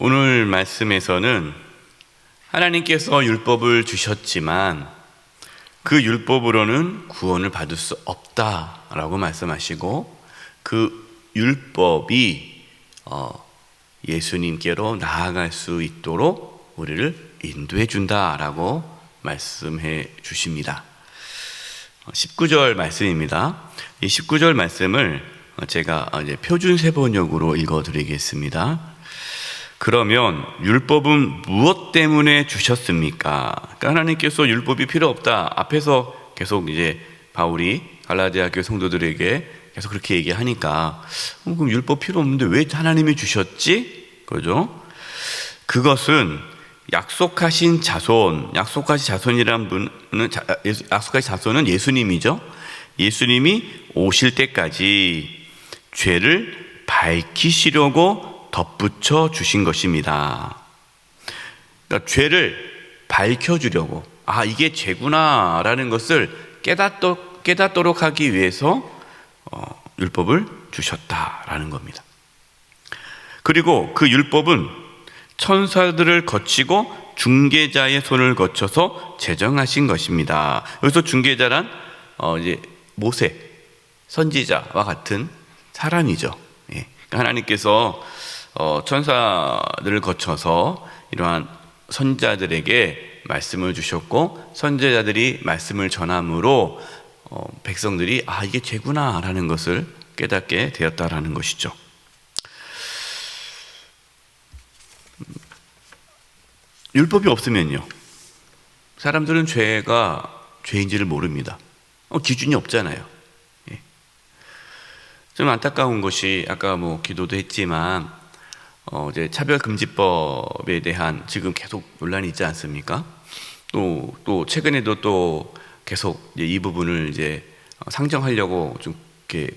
오늘 말씀에서는 하나님께서 율법을 주셨지만 그 율법으로는 구원을 받을 수 없다라고 말씀하시고 그 율법이 어, 예수님께로 나아갈 수 있도록 우리를 인도해 준다라고 말씀해 주십니다. 19절 말씀입니다. 이 19절 말씀을 제가 표준 세번역으로 읽어 드리겠습니다. 그러면 율법은 무엇 때문에 주셨습니까? 그러니까 하나님께서 율법이 필요 없다. 앞에서 계속 이제 바울이 갈라디아 교 성도들에게 계속 그렇게 얘기하니까 어, 그럼 율법 필요 없는데 왜 하나님이 주셨지? 그죠? 그것은 약속하신 자손, 약속하신 자손이란 분은 약속하신 자손은 예수님이죠. 예수님이 오실 때까지 죄를 밝히시려고 덧붙여 주신 것입니다. 그러니까 죄를 밝혀주려고 아 이게 죄구나라는 것을 깨닫도, 깨닫도록 하기 위해서 어, 율법을 주셨다라는 겁니다. 그리고 그 율법은 천사들을 거치고 중개자의 손을 거쳐서 제정하신 것입니다. 여기서 중개자란 어 이제 모세 선지자와 같은 사람이죠. 예. 그러니까 하나님께서 어 천사들을 거쳐서 이러한 선자들에게 말씀을 주셨고 선제자들이 말씀을 전함으로 어 백성들이 아 이게 죄구나라는 것을 깨닫게 되었다라는 것이죠. 율법이 없으면요. 사람들은 죄가 죄인지를 모릅니다. 어, 기준이 없잖아요. 예. 좀 안타까운 것이 아까 뭐 기도도 했지만 어, 이제 차별금지법에 대한 지금 계속 논란이 있지 않습니까? 또, 또 최근에도 또 계속 이 부분을 이제 상정하려고 좀 이렇게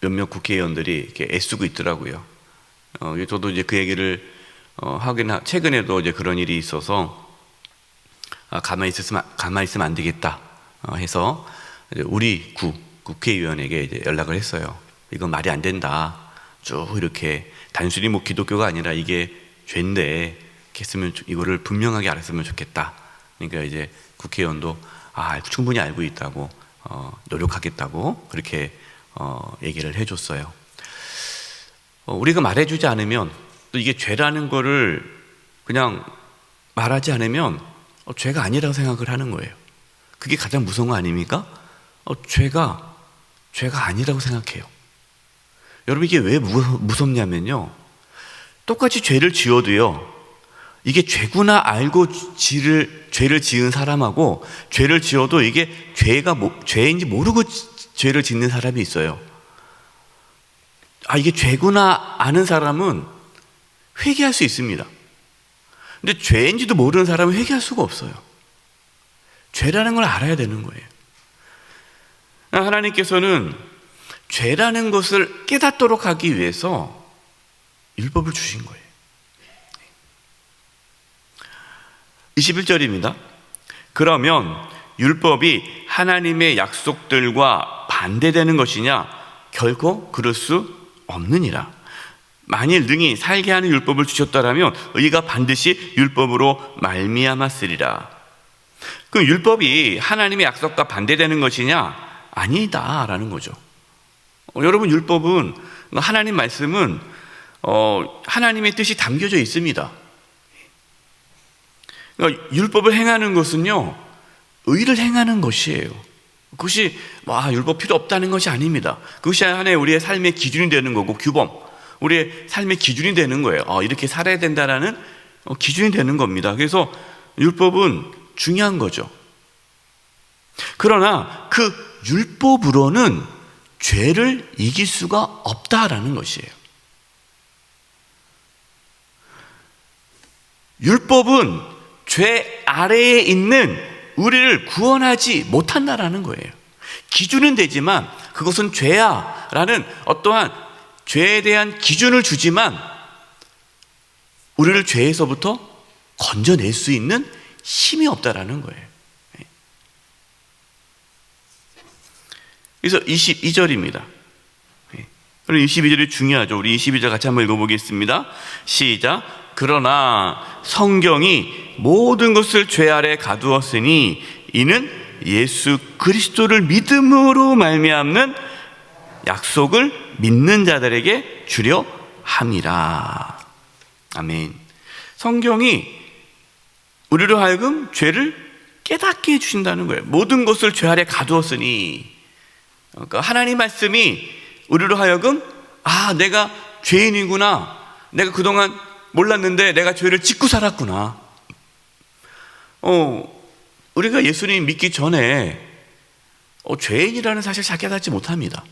몇몇 국회의원들이 이렇게 애쓰고 있더라고요. 어, 저도 이제 그 얘기를 어, 하긴 최근에도 이제 그런 일이 있어서 아, 가만히 있으면 가만히 있으면 안 되겠다 어, 해서 우리 구 국회의원에게 이제 연락을 했어요. 이건 말이 안 된다. 쭉 이렇게 단순히 뭐 기독교가 아니라 이게 죄인데 했으면 이거를 분명하게 알았으면 좋겠다. 그러니까 이제 국회의원도 아 충분히 알고 있다고 어, 노력하겠다고 그렇게 어, 얘기를 해줬어요. 어, 우리가 말해주지 않으면 또 이게 죄라는 거를 그냥 말하지 않으면 어, 죄가 아니라고 생각을 하는 거예요. 그게 가장 무서운 거 아닙니까? 어, 죄가 죄가 아니라고 생각해요. 여러분 이게 왜 무섭냐면요. 똑같이 죄를 지어도요. 이게 죄구나 알고 지를 죄를 지은 사람하고 죄를 지어도 이게 죄가 뭐, 죄인지 모르고 죄를 짓는 사람이 있어요. 아 이게 죄구나 아는 사람은 회개할 수 있습니다. 근데 죄인지도 모르는 사람은 회개할 수가 없어요. 죄라는 걸 알아야 되는 거예요. 하나님께서는 죄라는 것을 깨닫도록 하기 위해서 율법을 주신 거예요. 21절입니다. 그러면 율법이 하나님의 약속들과 반대되는 것이냐? 결코 그럴 수 없느니라. 만일 능히 살게 하는 율법을 주셨다라면 의가 반드시 율법으로 말미암았으리라. 그 율법이 하나님의 약속과 반대되는 것이냐? 아니다라는 거죠. 어, 여러분 율법은 하나님 말씀은 어, 하나님의 뜻이 담겨져 있습니다. 그러니까 율법을 행하는 것은요 의를 행하는 것이에요. 그것이 와 율법 필요 없다는 것이 아닙니다. 그것이 하나의 우리의 삶의 기준이 되는 거고 규범. 우리의 삶의 기준이 되는 거예요. 어, 이렇게 살아야 된다라는 어, 기준이 되는 겁니다. 그래서 율법은 중요한 거죠. 그러나 그 율법으로는 죄를 이길 수가 없다라는 것이에요. 율법은 죄 아래에 있는 우리를 구원하지 못한다라는 거예요. 기준은 되지만 그것은 죄야라는 어떠한 죄에 대한 기준을 주지만 우리를 죄에서부터 건져낼 수 있는 힘이 없다라는 거예요. 그래서 22절입니다. 그럼 22절이 중요하죠. 우리 22절 같이 한번 읽어보겠습니다. 시작. 그러나 성경이 모든 것을 죄 아래 가두었으니 이는 예수 그리스도를 믿음으로 말미암는 약속을 믿는 자들에게 주려 함이라. 아멘. 성경이 우리로 하여금 죄를 깨닫게 해주신다는 거예요. 모든 것을 죄 아래 가두었으니. 그러니까 하나님 말씀이 우리로 하여금 아, 내가 죄인이구나. 내가 그동안 몰랐는데 내가 죄를 짓고 살았구나. 어, 우리가 예수님 믿기 전에 어, 죄인이라는 사실 잘 깨닫지 못합니다.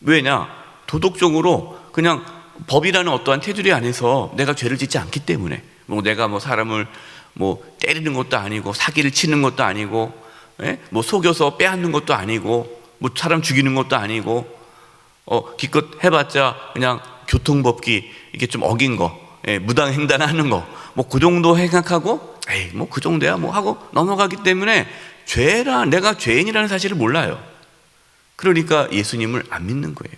왜냐? 도덕적으로 그냥 법이라는 어떠한 테두리 안에서 내가 죄를 짓지 않기 때문에 뭐 내가 뭐 사람을 뭐 때리는 것도 아니고 사기를 치는 것도 아니고 예? 뭐 속여서 빼앗는 것도 아니고 뭐 사람 죽이는 것도 아니고 어 기껏 해봤자 그냥 교통법기 이게 좀 어긴 거 예, 무당 횡단하는 거 뭐 그 정도 생각하고 에이 뭐 그 정도야 뭐 하고 넘어가기 때문에 죄라 내가 죄인이라는 사실을 몰라요. 그러니까 예수님을 안 믿는 거예요.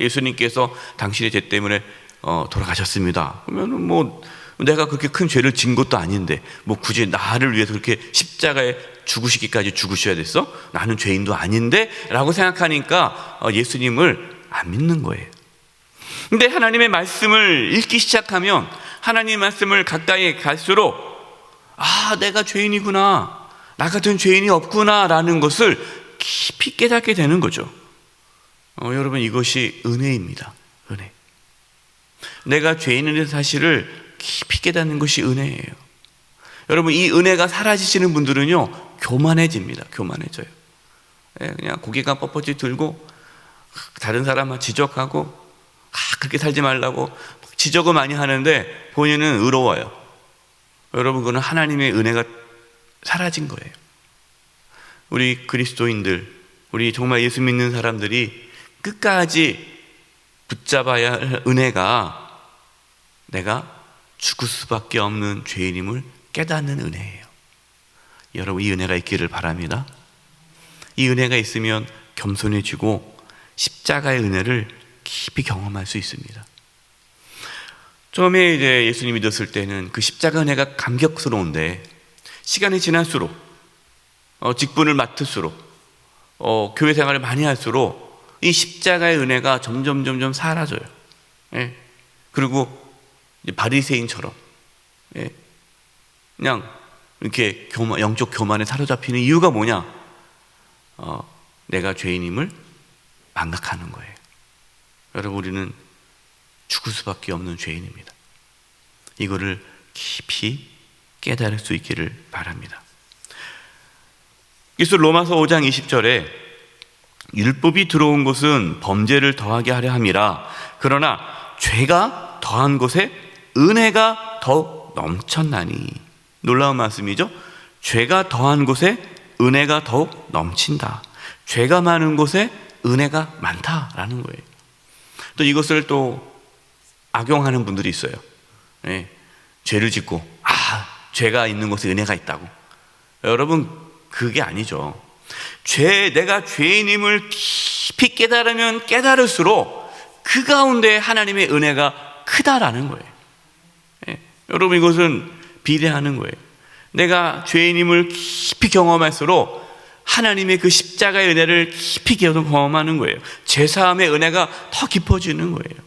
예수님께서 당신의 죄 때문에 어, 돌아가셨습니다. 그러면 뭐 내가 그렇게 큰 죄를 진 것도 아닌데 뭐 굳이 나를 위해서 그렇게 십자가에 죽으시기까지 죽으셔야 됐어? 나는 죄인도 아닌데 라고 생각하니까 어, 예수님을 안 믿는 거예요. 근데 하나님의 말씀을 읽기 시작하면 하나님의 말씀을 가까이 갈수록 아, 내가 죄인이구나. 나 같은 죄인이 없구나 라는 것을 깊이 깨닫게 되는 거죠. 어, 여러분 이것이 은혜입니다. 은혜. 내가 죄인인 사실을 깊이 깨닫는 것이 은혜예요. 여러분 이 은혜가 사라지시는 분들은요 교만해집니다. 교만해져요. 예, 그냥 고개가 뻣뻣이 들고 다른 사람만 지적하고 아, 그렇게 살지 말라고 지적을 많이 하는데 본인은 의로워요. 여러분 그는 하나님의 은혜가 사라진 거예요. 우리 그리스도인들, 우리 정말 예수 믿는 사람들이 끝까지 붙잡아야 할 은혜가 내가 죽을 수밖에 없는 죄인임을 깨닫는 은혜예요. 여러분 이 은혜가 있기를 바랍니다. 이 은혜가 있으면 겸손해지고 십자가의 은혜를 깊이 경험할 수 있습니다. 처음에 이제 예수님 믿었을 때는 그 십자가 은혜가 감격스러운데 시간이 지날수록 어, 직분을 맡을수록 어, 교회 생활을 많이 할수록 이 십자가의 은혜가 점점 점점 사라져요. 예. 그리고 바리새인처럼 예. 그냥 이렇게 교만, 영적 교만에 사로잡히는 이유가 뭐냐? 어, 내가 죄인임을 망각하는 거예요. 여러분 우리는 죽을 수밖에 없는 죄인입니다. 이거를 깊이 깨달을 수 있기를 바랍니다. 그래서 로마서 5장 20절에 율법이 들어온 것은 범죄를 더하게 하려 함이라 그러나 죄가 더한 곳에 은혜가 더 넘쳤나니 놀라운 말씀이죠. 죄가 더한 곳에 은혜가 더욱 넘친다. 죄가 많은 곳에 은혜가 많다라는 거예요. 또 이것을 또 악용하는 분들이 있어요. 네. 죄를 짓고 아 죄가 있는 곳에 은혜가 있다고. 여러분 그게 아니죠. 죄 내가 죄인임을 깊이 깨달으면 깨달을수록 그 가운데 하나님의 은혜가 크다라는 거예요. 네. 여러분 이것은 비례하는 거예요. 내가 죄인임을 깊이 경험할수록 하나님의 그 십자가의 은혜를 깊이 경험하는 거예요. 죄사함의 은혜가 더 깊어지는 거예요.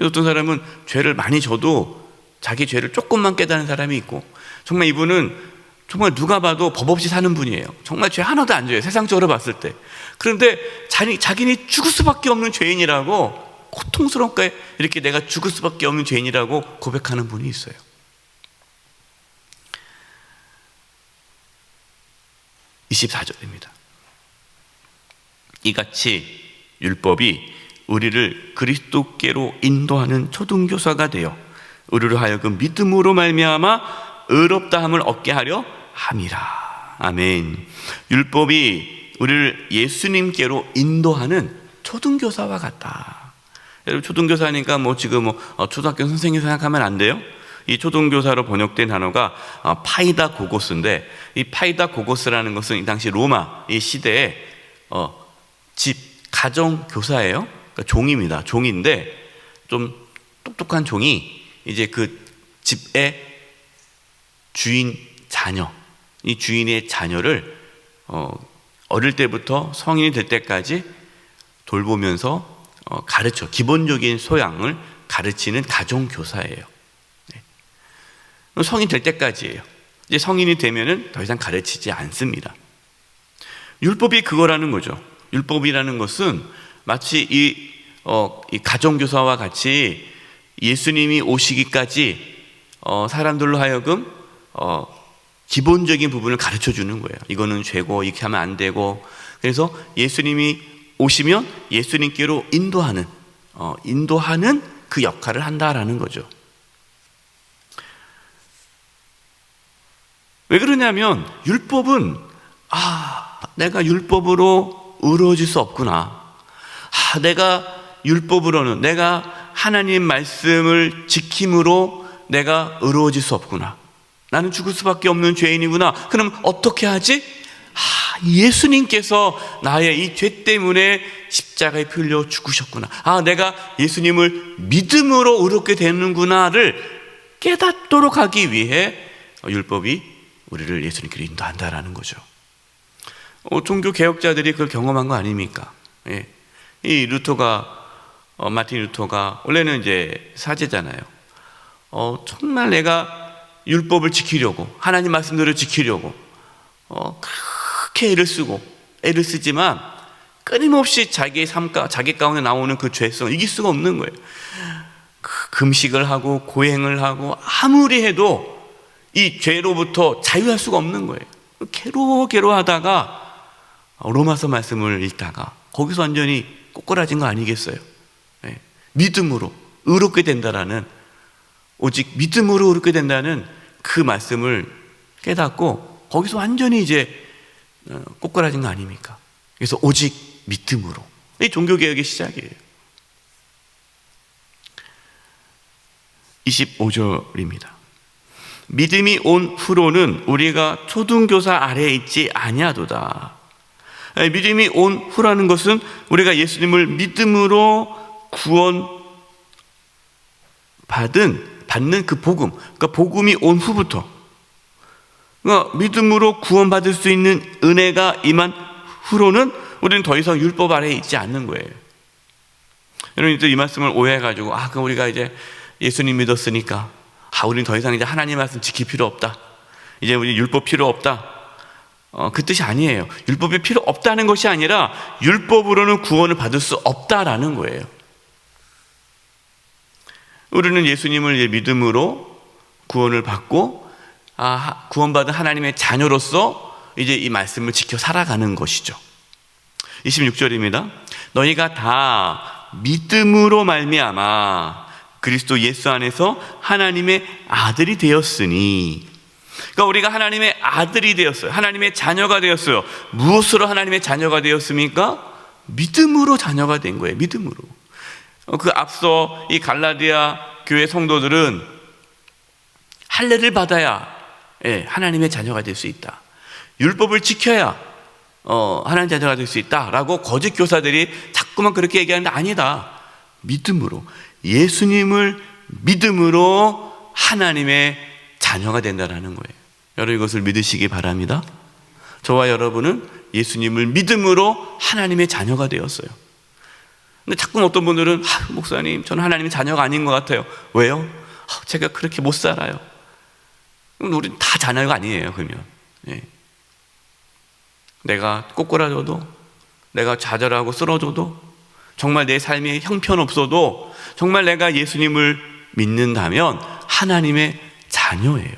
어떤 사람은 죄를 많이 져도 자기 죄를 조금만 깨닫는 사람이 있고 정말 이분은 정말 누가 봐도 법 없이 사는 분이에요. 정말 죄 하나도 안 져요. 세상적으로 봤을 때. 그런데 자기, 자기는 죽을 수밖에 없는 죄인이라고 고통스럽게 이렇게 내가 죽을 수밖에 없는 죄인이라고 고백하는 분이 있어요. (24절입니다) 이같이 율법이 우리를 그리스도께로 인도하는 초등교사가 되어 우리로 하여금 믿음으로 말미암아 의롭다함을 얻게 하려 함이라. 아멘. 율법이 우리를 예수님께로 인도하는 초등교사와 같다. 여러분 초등교사니까 뭐 지금 뭐 어, 초등학교 선생님 생각하면 안 돼요. 이 초등교사로 번역된 단어가 어, 파이다 고고스인데 이 파이다 고고스라는 것은 이 당시 로마 이 시대에 어, 집 가정 교사예요. 그러니까 종입니다. 종인데 좀 똑똑한 종이 이제 그 집의 주인 자녀, 이 주인의 자녀를 어, 어릴 때부터 성인이 될 때까지 돌보면서 어, 가르쳐 기본적인 소양을 가르치는 가정 교사예요. 네. 성인 될 때까지예요. 이제 성인이 되면은 더 이상 가르치지 않습니다. 율법이 그거라는 거죠. 율법이라는 것은 마치 이, 어, 이 가정교사와 같이 예수님이 오시기까지 어, 사람들로 하여금 어, 기본적인 부분을 가르쳐 주는 거예요. 이거는 죄고 이렇게 하면 안 되고 그래서 예수님이 오시면 예수님께로 인도하는 어, 인도하는 그 역할을 한다라는 거죠. 왜 그러냐면 율법은 아 내가 율법으로 의로워질 수 없구나. 아 내가 율법으로는 내가 하나님 말씀을 지킴으로 내가 의로워질 수 없구나. 나는 죽을 수밖에 없는 죄인이구나. 그럼 어떻게 하지? 아, 예수님께서 나의 이 죄 때문에 십자가에 풀려 죽으셨구나. 아, 내가 예수님을 믿음으로 의롭게 되는구나를 깨닫도록 하기 위해 율법이 우리를 예수님께로 인도한다라는 거죠. 어, 종교 개혁자들이 그걸 경험한 거 아닙니까? 예. 이 루터가 어, 마틴 루터가 원래는 이제 사제잖아요. 어, 정말 내가 율법을 지키려고 하나님 말씀대로 지키려고 어, 그렇게 애를 쓰고 애를 쓰지만 끊임없이 자기의 삶 가, 자기 가운데 나오는 그 죄성을 이길 수가 없는 거예요. 그 금식을 하고 고행을 하고 아무리 해도 이 죄로부터 자유할 수가 없는 거예요. 괴로워 괴로워하다가 로마서 말씀을 읽다가 거기서 완전히 꼬꾸라진 거 아니겠어요? 네. 믿음으로 의롭게 된다라는 오직 믿음으로 의롭게 된다는 그 말씀을 깨닫고 거기서 완전히 이제 어, 꼬꾸라진 거 아닙니까? 그래서 오직 믿음으로 이 종교 개혁의 시작이에요. 25절입니다. 믿음이 온 후로는 우리가 초등교사 아래에 있지 아니하도다. 믿음이 온 후라는 것은 우리가 예수님을 믿음으로 구원 받은 받는 그 복음, 그러니까 복음이 온 후부터 그러니까 믿음으로 구원받을 수 있는 은혜가 임한 후로는 우리는 더 이상 율법 아래에 있지 않는 거예요. 여러분 이 말씀을 오해해가지고 아, 그럼 우리가 이제 예수님 믿었으니까 아, 우리는 더 이상 이제 하나님 말씀 지킬 필요 없다. 이제 우리 율법 필요 없다. 어, 그 뜻이 아니에요. 율법이 필요 없다는 것이 아니라 율법으로는 구원을 받을 수 없다라는 거예요. 우리는 예수님을 믿음으로 구원을 받고 아, 구원받은 하나님의 자녀로서 이제 이 말씀을 지켜 살아가는 것이죠. 26절입니다. 너희가 다 믿음으로 말미암아 그리스도 예수 안에서 하나님의 아들이 되었으니 그러니까 우리가 하나님의 아들이 되었어요. 하나님의 자녀가 되었어요. 무엇으로 하나님의 자녀가 되었습니까? 믿음으로 자녀가 된 거예요. 믿음으로. 어, 그 앞서 이 갈라디아 교회 성도들은 할례를 받아야 예, 하나님의 자녀가 될 수 있다. 율법을 지켜야 어, 하나님 자녀가 될 수 있다라고 거짓 교사들이 자꾸만 그렇게 얘기하는데 아니다. 믿음으로 예수님을 믿음으로 하나님의 자녀가 된다라는 거예요. 여러분 이것을 믿으시기 바랍니다. 저와 여러분은 예수님을 믿음으로 하나님의 자녀가 되었어요. 근데 자꾸 어떤 분들은 아, 목사님 저는 하나님의 자녀가 아닌 것 같아요. 왜요? 아, 제가 그렇게 못 살아요. 우리 다 자녀가 아니에요. 그러면 예. 내가 꼬꾸라져도 내가 좌절하고 쓰러져도 정말 내 삶이 형편없어도 정말 내가 예수님을 믿는다면 하나님의 자녀예요.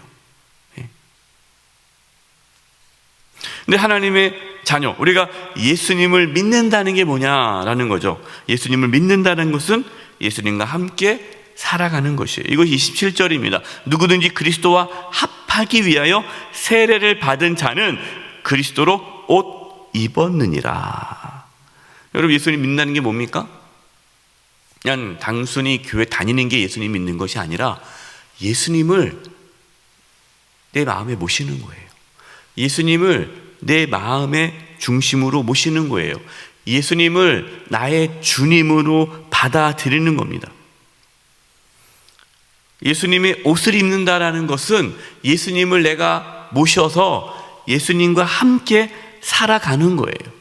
예. 근데 하나님의 자녀, 우리가 예수님을 믿는다는 게 뭐냐라는 거죠. 예수님을 믿는다는 것은 예수님과 함께 살아가는 것이에요. 이것이 27절입니다. 누구든지 그리스도와 합하기 위하여 세례를 받은 자는 그리스도로 옷 입었느니라. 여러분 예수님 믿는다는 게 뭡니까? 그냥 단순히 교회 다니는 게 예수님 믿는 것이 아니라 예수님을 내 마음에 모시는 거예요. 예수님을 내 마음의 중심으로 모시는 거예요. 예수님을 나의 주님으로 받아들이는 겁니다. 예수님의 옷을 입는다라는 것은 예수님을 내가 모셔서 예수님과 함께 살아가는 거예요.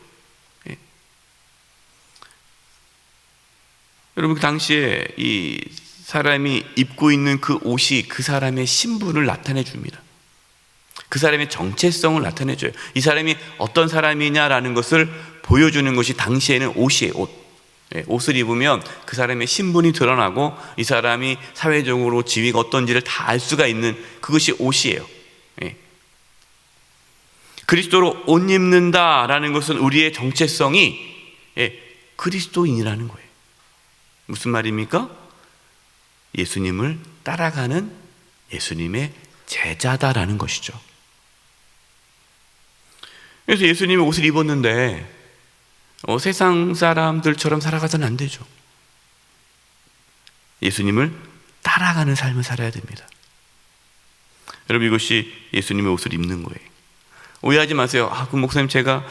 여러분 그 당시에 이 사람이 입고 있는 그 옷이 그 사람의 신분을 나타내 줍니다. 그 사람의 정체성을 나타내 줘요. 이 사람이 어떤 사람이냐라는 것을 보여주는 것이 당시에는 옷이에요. 옷. 예, 옷을 입으면 그 사람의 신분이 드러나고 이 사람이 사회적으로 지위가 어떤지를 다 알 수가 있는 그것이 옷이에요. 예. 그리스도로 옷 입는다라는 것은 우리의 정체성이 예, 그리스도인이라는 거예요. 무슨 말입니까? 예수님을 따라가는 예수님의 제자다라는 것이죠. 그래서 예수님이 옷을 입었는데 어, 세상 사람들처럼 살아가서는 안 되죠. 예수님을 따라가는 삶을 살아야 됩니다. 여러분 이것이 예수님의 옷을 입는 거예요. 오해하지 마세요. 아, 그 목사님 제가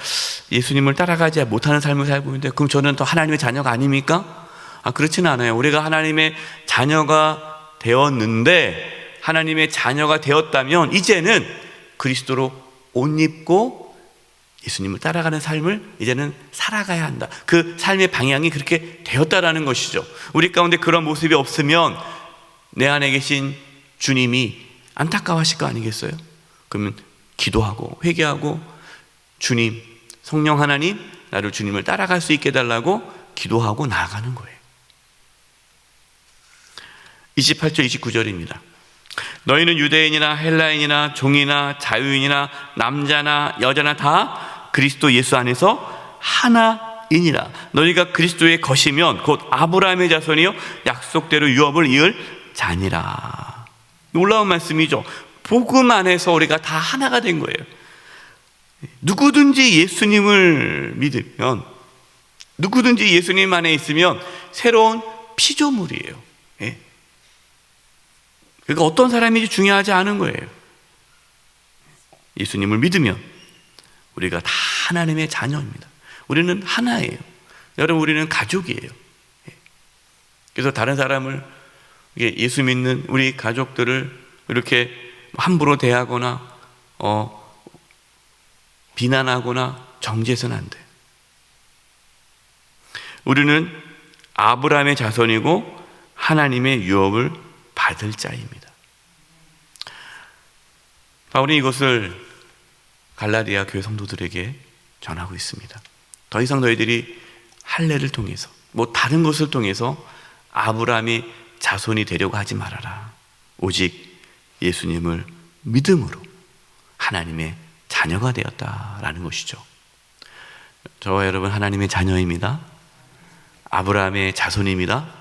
예수님을 따라가지 못하는 삶을 살고 있는데 그럼 저는 더 하나님의 자녀가 아닙니까? 아, 그렇지는 않아요. 우리가 하나님의 자녀가 되었는데 하나님의 자녀가 되었다면 이제는 그리스도로 옷 입고 예수님을 따라가는 삶을 이제는 살아가야 한다. 그 삶의 방향이 그렇게 되었다라는 것이죠. 우리 가운데 그런 모습이 없으면 내 안에 계신 주님이 안타까워하실 거 아니겠어요? 그러면 기도하고 회개하고 주님, 성령 하나님, 나를 주님을 따라갈 수 있게 해달라고 기도하고 나아가는 거예요. 28절, 29절입니다. 너희는 유대인이나 헬라인이나 종이나 자유인이나 남자나 여자나 다 그리스도 예수 안에서 하나이니라. 너희가 그리스도의 것이면 곧 아브라함의 자손이요 약속대로 유업을 이을 자니라. 놀라운 말씀이죠. 복음 안에서 우리가 다 하나가 된 거예요. 누구든지 예수님을 믿으면 누구든지 예수님 안에 있으면 새로운 피조물이에요. 예. 그러니까 어떤 사람인지 중요하지 않은 거예요. 예수님을 믿으면 우리가 다 하나님의 자녀입니다. 우리는 하나예요. 여러분, 우리는 가족이에요. 그래서 다른 사람을 예수 믿는 우리 가족들을 이렇게 함부로 대하거나 어, 비난하거나 정죄해서는 안 돼요. 우리는 아브라함의 자손이고 하나님의 유업을 받을 자입니다. 바울이 이것을 갈라디아 교회 성도들에게 전하고 있습니다. 더 이상 너희들이 할례를 통해서 뭐 다른 것을 통해서 아브라함의 자손이 되려고 하지 말아라. 오직 예수님을 믿음으로 하나님의 자녀가 되었다라는 것이죠. 저와 여러분 하나님의 자녀입니다. 아브라함의 자손입니다.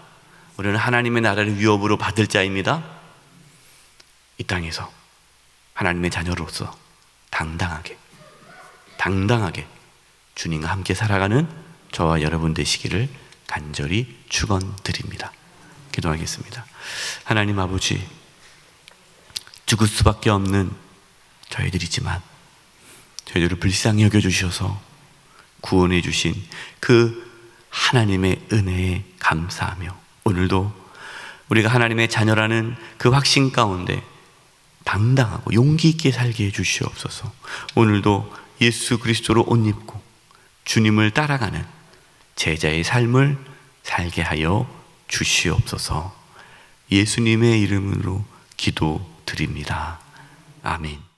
우리는 하나님의 나라를 위협으로 받을 자입니다. 이 땅에서 하나님의 자녀로서 당당하게, 당당하게 주님과 함께 살아가는 저와 여러분 되시기를 간절히 축원드립니다. 기도하겠습니다. 하나님 아버지, 죽을 수밖에 없는 저희들이지만 저희들을 불쌍히 여겨 주셔서 구원해 주신 그 하나님의 은혜에 감사하며 오늘도 우리가 하나님의 자녀라는 그 확신 가운데 당당하고 용기 있게 살게 해 주시옵소서. 오늘도 예수 그리스도로 옷 입고 주님을 따라가는 제자의 삶을 살게 하여 주시옵소서. 예수님의 이름으로 기도드립니다. 아멘.